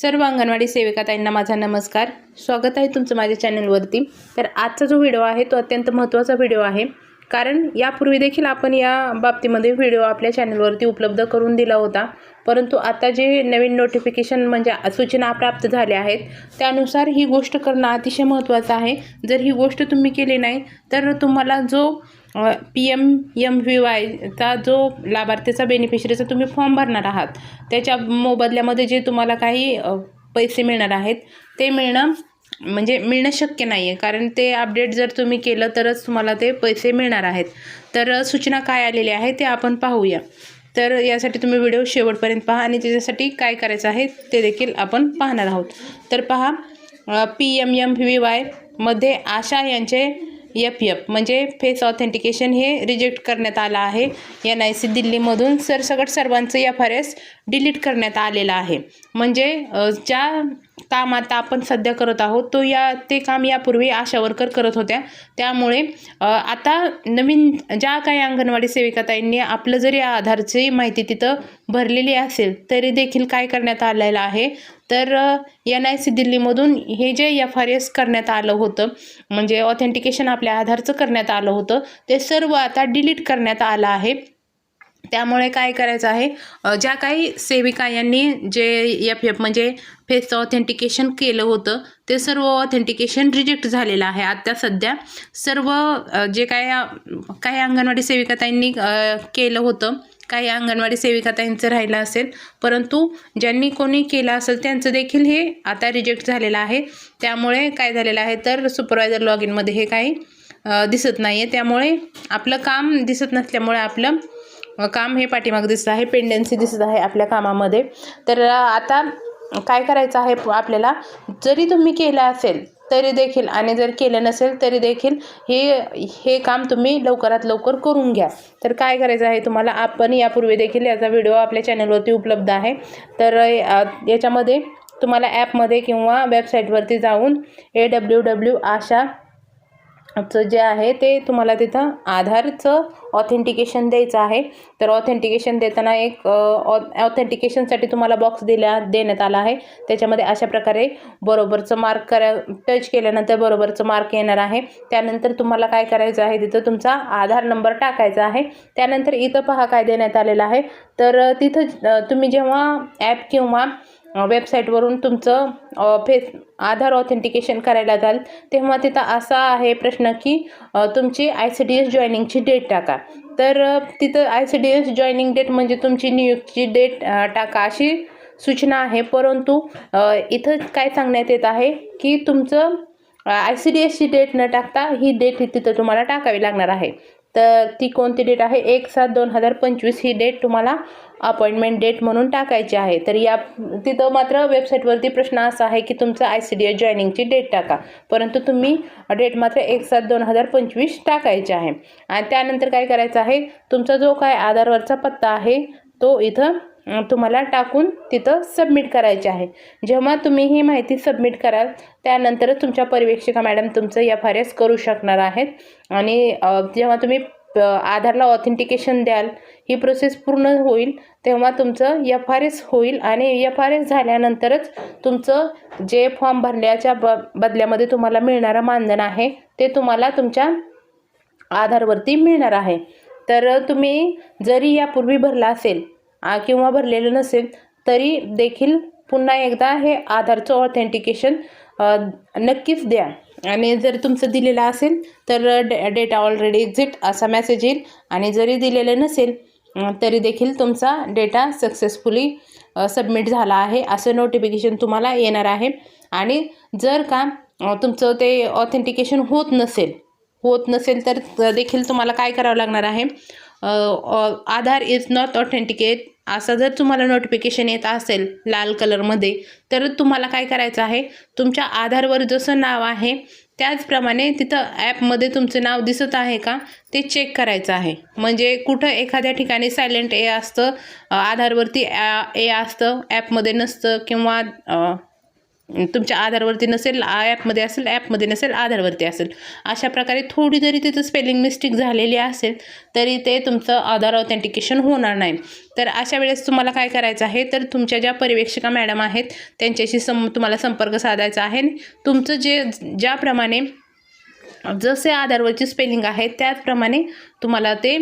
सर्व अंगणवाडी सेविकाताईंना माझा नमस्कार. स्वागत आहे तुमचं माझ्या चॅनलवरती. तर आजचा जो व्हिडिओ आहे तो अत्यंत महत्त्वाचा व्हिडिओ आहे. कारण यापूर्वी देखील आपण या बाबतीमध्ये व्हिडिओ आपल्या चॅनलवरती उपलब्ध करून दिला होता. परंतु आता जे नवीन नोटिफिकेशन म्हणजे सूचना प्राप्त झाल्या आहेत त्यानुसार ही गोष्ट करणं अतिशय महत्त्वाचं आहे. जर ही गोष्ट तुम्ही केली नाही तर तुम्हाला जो पी एम एम व्ही वायचा जो लाभार्थीचा बेनिफिशरीचा तुम्ही फॉर्म भरणार आहात. त्याच्या मोबदल्यामध्ये जे तुम्हाला काही पैसे मिळणार आहेत ते मिळणं म्हणजे मिळणं शक्य नाही आहे कारण ते अपडेट जर तुम्ही केलं तरच तुम्हाला ते पैसे मिळणार आहेत. तर सूचना काय आलेल्या आहे ते आपण पाहूया. तर यासाठी तुम्ही व्हिडिओ शेवटपर्यंत पहा आणि त्याच्यासाठी काय करायचं आहे ते देखील आपण पाहणार आहोत. तर पहा पी एम एम व्ही वायमध्ये आशा यांचे एफ एफ म्हणजे फेस ऑथेंटिकेशन हे रिजेक्ट करण्यात आलं आहे. एन आय सी दिल्लीमधून सरसकट सर्वांचं एफ आर एस डिलीट करण्यात आलेलं आहे. म्हणजे ज्या काम आता आपण सध्या करत आहोत तो या ते काम यापूर्वी आशा वर्कर करत होत्या. त्यामुळे आता नवीन ज्या काही अंगणवाडी सेविकाताईंनी आपलं जरी आधारची माहिती तिथं भरलेली असेल तरी देखील काय करण्यात आलेलं आहे? तर एन आय सी दिल्लीमधून हे जे एफ आर एस करण्यात आलं होतं म्हणजे ऑथेंटिकेशन आपल्या आधारचं करण्यात आलं होतं ते सर्व आता डिलीट करण्यात आलं आहे. त्यामुळे काय करायचं आहे ज्या काही सेविका यांनी जे एफ एफ म्हणजे फेसचं ऑथेंटिकेशन केलं होतं ते सर्व ऑथेंटिकेशन रिजेक्ट झालेलं आहे. आता सध्या सर्व जे काय काही अंगणवाडी सेविकाताईंनी अ, केलं होतं काही अंगणवाडी सेविकाताईंचं राहिलं असेल परंतु ज्यांनी कोणी केलं असेल त्यांचं देखील हे आता रिजेक्ट झालेलं आहे. त्यामुळे काय झालेलं आहे तर सुपरवायझर लॉग इनमध्ये हे काही दिसत नाही आहे त्यामुळे आपलं काम दिसत नसल्यामुळे आपलं काम हे पाठीमागं दिसत आहे पेंडन्सी दिसत आहे आपल्या कामामध्ये. तर आता काय करायचं आहे आपल्याला? जरी तुम्ही केलं असेल तरी देखील आणि जर केलं नसेल तरी देखील हे हे काम तुम्ही लवकरात लवकर करून घ्या. तर काय करायचं आहे तुम्हाला? आपण यापूर्वी देखील याचा व्हिडिओ आपल्या चॅनलवरती उपलब्ध आहे. तर याच्यामध्ये तुम्हाला ॲपमध्ये किंवा वेबसाईटवरती जाऊन ए डब्ल्यू डब्ल्यू आशा चं जे आहे ते तुम्हाला तिथं आधारचं ऑथेंटिकेशन द्यायचं आहे. तर ऑथेंटिकेशन देताना एक ऑथेंटिकेशनसाठी तुम्हाला बॉक्स दिल्या देण्यात आला आहे. त्याच्यामध्ये अशा प्रकारे बरोबरचं मार्क करा टच केल्यानंतर बरोबरचं मार्क येणार आहे. त्यानंतर तुम्हाला काय करायचं आहे तिथं तुमचा आधार नंबर टाकायचा आहे. त्यानंतर इथं पहा काय देण्यात आलेलं आहे. तर तिथं तुम्ही जेव्हा ॲप किंवा वेबसाईटवरून तुमचं फेस आधार ऑथेंटिकेशन करायला जाल. तेव्हा तिथं असा आहे प्रश्न की तुमची आय सी डी एस जॉईनिंगची डेट टाका. तर तिथं I C D S joining date म्हणजे तुमची नियुक्तीची डेट टाका अशी सूचना आहे. परंतु इथं काय सांगण्यात येत आहे की तुमचं आय सी डी एसची डेट न टाकता ही डेट तिथं तुम्हाला टाकावी लागणार आहे. तर ती कोणती डेट आहे? एक सात दोन हजार पंचवीस ही डेट तुम्हाला अपॉइंटमेंट डेट म्हणून टाकायची आहे. तर या तिथं मात्र वेबसाईटवरती प्रश्न असा आहे की तुमचं आय सी डी एस जॉईनिंगची डेट टाका. परंतु तुम्ही डेट मात्र एक सात दोन हजार पंचवीस टाकायची आहे. आणि त्यानंतर काय करायचं आहे? तुमचा जो काय आधारवरचा पत्ता आहे तो इथं तुम्हाला टाकून तिथं सबमिट करायचे आहे. जेव्हा तुम्ही ही माहिती सबमिट कराल त्यानंतरच तुमच्या पर्यवेक्षिका मॅडम तुमचं एफ आर एस करू शकणार आहेत. आणि जेव्हा तुम्ही आधारला ऑथेंटिकेशन द्याल ही प्रोसेस पूर्ण होईल तेव्हा तुमचं एफ आर एस होईल आणि एफ आर एस झाल्यानंतरच तुमचं जे फॉर्म भरल्याच्या ब बदल्यामध्ये तुम्हाला मिळणारं मानधन आहे ते तुम्हाला तुमच्या आधारवरती मिळणार आहे. तर तुम्ही जरी यापूर्वी भरला असेल किंवा भरलेलं नसेल तरी देखील पुन्हा एकदा हे आधारचं ऑथेंटिकेशन नक्कीच द्या. आणि जर तुमचं दिलेलं असेल तर डे डेटा ऑलरेडी एक्झिट असा मेसेज येईल. आणि जरी दिलेलं नसेल तरी देखील तुमचा डेटा सक्सेसफुली सबमिट झाला आहे असं नोटिफिकेशन तुम्हाला येणार आहे. आणि जर का तुमचं ते ऑथेंटिकेशन होत नसेल होत नसेल तर देखील तुम्हाला काय करावं लागणार आहे? आधार इज नॉट ऑथेंटिकेट असं जर तुम्हाला नोटिफिकेशन येत असेल लाल कलरमध्ये तर तुम्हाला काय करायचं आहे? तुमच्या आधारवर जसं नाव आहे त्याचप्रमाणे तिथं ॲपमध्ये तुमचं नाव दिसत आहे का? ते चेक करायचं आहे. म्हणजे कुठं एखाद्या ठिकाणी सायलेंट ए असतं आधारवरती ए असतं ॲपमध्ये नसतं किंवा तुमच्या आधारवरती नसेल ॲपमध्ये असेल ॲपमध्ये नसेल आधारवरती असेल. अशा प्रकारे थोडी जरी तिथं स्पेलिंग मिस्टेक झालेली असेल तरी ते तुमचं आधार ऑथेंटिकेशन होणार नाही. तर अशा वेळेस तुम्हाला काय करायचं आहे तर तुमच्या ज्या पर्यवेक्षिका मॅडम आहेत त्यांच्याशी सं तुम्हाला संपर्क साधायचा आहे. तुमचं जे ज्याप्रमाणे जसे आधारवरची स्पेलिंग आहे त्याचप्रमाणे तुम्हाला ते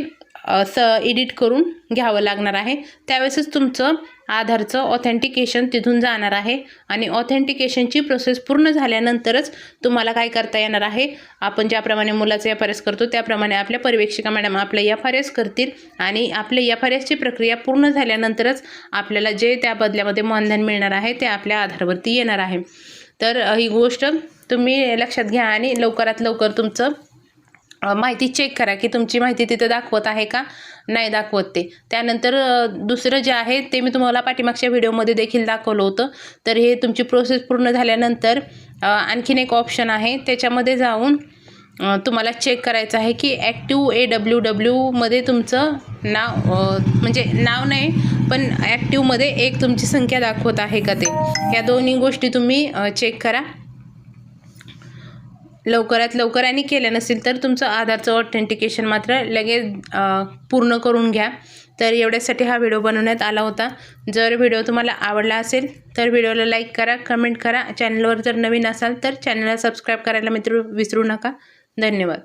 स एडिट करून घ्यावं लागणार आहे. त्यावेळेसच तुमचं आधारचं ऑथेंटिकेशन तिथून जाणार आहे आणि ऑथेंटिकेशनची प्रोसेस पूर्ण झाल्यानंतरच तुम्हाला काय करता येणार आहे? आपण ज्याप्रमाणे मुलाचं एफ आर एस करतो त्याप्रमाणे आपल्या पर्यवेक्षिका मॅडम आपलं एफ आर एस करतील आणि आपल्या एफ आर एसची प्रक्रिया पूर्ण झाल्यानंतरच आपल्याला जे त्या बदल्यामध्ये मानधन मिळणार आहे ते आपल्या आधारवरती येणार आहे. तर ही गोष्ट तुम्ही लक्षात घ्या आणि लवकरात लवकर तुमचं माहिती चेक करा की तुमची माहिती तिथं दाखवत आहे का? नाही दाखवत ते. त्यानंतर दुसरं जे आहे ते मी तुम्हाला पाठीमागच्या व्हिडिओमध्ये देखील दाखवलं होतं. तर हे तुमची प्रोसेस पूर्ण झाल्यानंतर आणखीन एक ऑप्शन आहे. त्याच्यामध्ये जाऊन तुम्हाला चेक करायचं आहे की ॲक्टिव्ह ए डब्ल्यू डब्ल्यूमध्ये तुमचं नाव म्हणजे नाव नाही पण ॲक्टिवमध्ये एक तुमची संख्या दाखवत आहे का ते. ह्या दोन्ही गोष्टी तुम्ही चेक करा. लवकरात लवकर आणि केलं नसेल तर तुमचं आधारचं ऑथेंटिकेशन मात्र लगेच पूर्ण करून घ्या. तर एवढ्यासाठी हा व्हिडिओ बनवण्यात आला होता. जर व्हिडिओ तुम्हाला आवडला असेल तर व्हिडिओला लाईक करा कमेंट करा. चॅनलवर जर नवीन असाल तर चॅनलला सबस्क्राईब करायला मित्र विसरू नका. धन्यवाद.